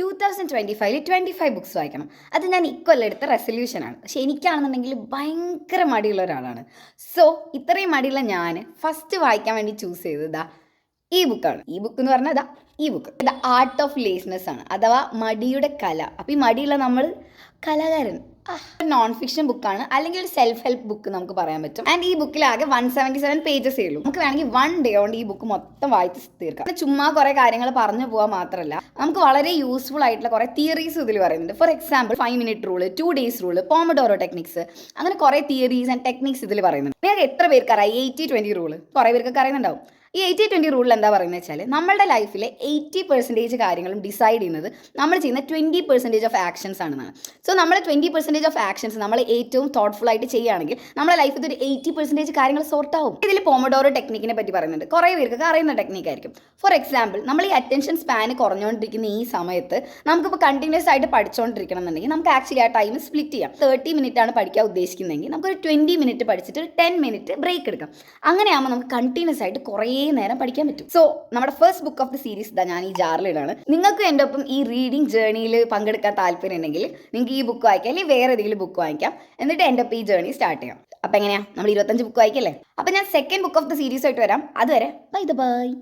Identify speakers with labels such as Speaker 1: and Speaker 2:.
Speaker 1: Two thousand twenty ഫൈവിൽ twenty five books വായിക്കണം. അത് ഞാൻ ഇക്കൊല്ലം എടുത്ത റെസൊല്യൂഷനാണ് പക്ഷേ എനിക്കാണെന്നുണ്ടെങ്കിൽ ഭയങ്കര മടിയുള്ള ഒരാളാണ്. സോ ഇത്രയും മടിയുള്ള ഞാൻ ഫസ്റ്റ് വായിക്കാൻ വേണ്ടി ചൂസ് ചെയ്തതാ ഈ ബുക്കാണ് ഈ ബുക്ക് എന്ന് പറഞ്ഞാൽ അതാ ഈ book the art of laziness ആണ്. അഥവാ മടിയുടെ കല. അപ്പോൾ ഈ മടിയുള്ള നമ്മൾ കലാകാരൻ. നോൺ ഫിക്ഷൻ ബുക്കാണ് അല്ലെങ്കിൽ ഒരു സെൽഫ് ഹെൽപ്പ് ബുക്ക് നമുക്ക് പറയാൻ പറ്റും. ആൻഡ് ഈ ബുക്കിൽ ആകെ വൺ സെവന്റി സെവൻ പേജസേ ഉള്ളൂ. നമുക്ക് വേണമെങ്കിൽ വൺ ഡേ കൊണ്ട് ഈ ബുക്ക് മൊത്തം വായിച്ച് തീർക്കാം. ചുമ്മാ കുറേ കാര്യങ്ങൾ പറഞ്ഞു പോകാൻ മാത്രമല്ല നമുക്ക് വളരെ യൂസ്ഫുൾ ആയിട്ടുള്ള കുറേ തിയറീസ് ഇതിൽ പറയുന്നുണ്ട്. For example five minute rule two days rule pomodoro techniques അങ്ങനെ കുറേ തിയറീസ് ആൻഡ് ടെക്നിക്സ് ഇതിൽ പറയുന്നുണ്ട്. നിങ്ങൾക്ക് എത്ര പേർക്ക് അറിയാം എയ്റ്റി ട്വന്റി റൂൾ കുറേ പേർക്കൊക്കെ അറിയുന്നുണ്ടാവും. ഈ എയ്റ്റി ട്വന്റി റൂളിൽ എന്താ പറയുന്നത് വെച്ചാൽ നമ്മുടെ ലൈഫിലെ എയ്റ്റി പെർസെന്റേജ് കാര്യങ്ങളും ഡിസൈഡ് ചെയ്യുന്നത് നമ്മൾ ചെയ്യുന്ന ട്വന്റി പെർസെന്റേജ് ഓഫ് ആക്ഷൻസ് ആണെന്നാണ്. സോ നമ്മൾ ട്വന്റി പെർസെന്റേജ് ഓഫ് ആക്ഷൻസ് നമ്മൾ ഏറ്റവും തോട്ട്ഫുൾ ആയിട്ട് ചെയ്യുകയാണെങ്കിൽ നമ്മുടെ ലൈഫിൽ ഒരു എയ്റ്റി പെർസെന്റേജ് കാര്യങ്ങൾ സോർട്ട് ആവും. ഇതിൽ പോമഡോറോ ടെക്നിക്കിനെ പറ്റി പറയുന്നുണ്ട്. കുറേ പേർക്ക് അറിയുന്ന ടെക്നിക്കായിരിക്കും ഫോർ എക്സാമ്പിൾ നമ്മൾ ഈ അറ്റൻഷൻ സ്പാന് കുറഞ്ഞുകൊണ്ടിരിക്കുന്ന ഈ സമയത്ത് നമുക്കിപ്പോൾ കണ്ടിന്യൂസ് ആയിട്ട് പഠിച്ചുകൊണ്ടിരിക്കണം എന്നുണ്ടെങ്കിൽ നമുക്ക് ആക്ച്വലി ആ ടൈം സ്പ്ലിറ്റ് ചെയ്യാം. തേർട്ടി മിനിറ്റ് ആണ് പഠിക്കാൻ ഉദ്ദേശിക്കുന്നതെങ്കിൽ നമുക്കൊരു ട്വന്റി മിനിറ്റ് പഠിച്ചിട്ട് ഒരു ടെൻ മിനിറ്റ് ബ്രേക്ക് എടുക്കാം. അങ്ങനെയാകുമ്പോൾ നമുക്ക് കണ്ടിന്യൂസ് ആയിട്ട് കുറേ നേരം പഠിക്കാൻ പറ്റും. സോ നമ്മുടെ first book of the series ഇതാ ഞാൻ ഈ ജാറിലിടാണ് നിങ്ങൾക്ക് എന്റെ ഒപ്പം ഈ റീഡിംഗ് ജേർണിയിൽ പങ്കെടുക്കാൻ താല്പര്യം ഉണ്ടെങ്കിൽ നിങ്ങൾക്ക് ഈ ബുക്ക് വായിക്കാം അല്ലെങ്കിൽ വേറെ ഏതെങ്കിലും ബുക്ക് വാങ്ങിക്കാം എന്നിട്ട് എന്റെ ഒപ്പം ഈ ജേർണി സ്റ്റാർട്ട് ചെയ്യാം. അപ്പം എങ്ങനെയാ? നമ്മൾ ഇരുപത്തഞ്ച് ബുക്ക് വായിക്കല്ലേ? അപ്പം ഞാൻ second book of the series ആയിട്ട് വരാം. അതുവരെ ബൈ ദ ബൈ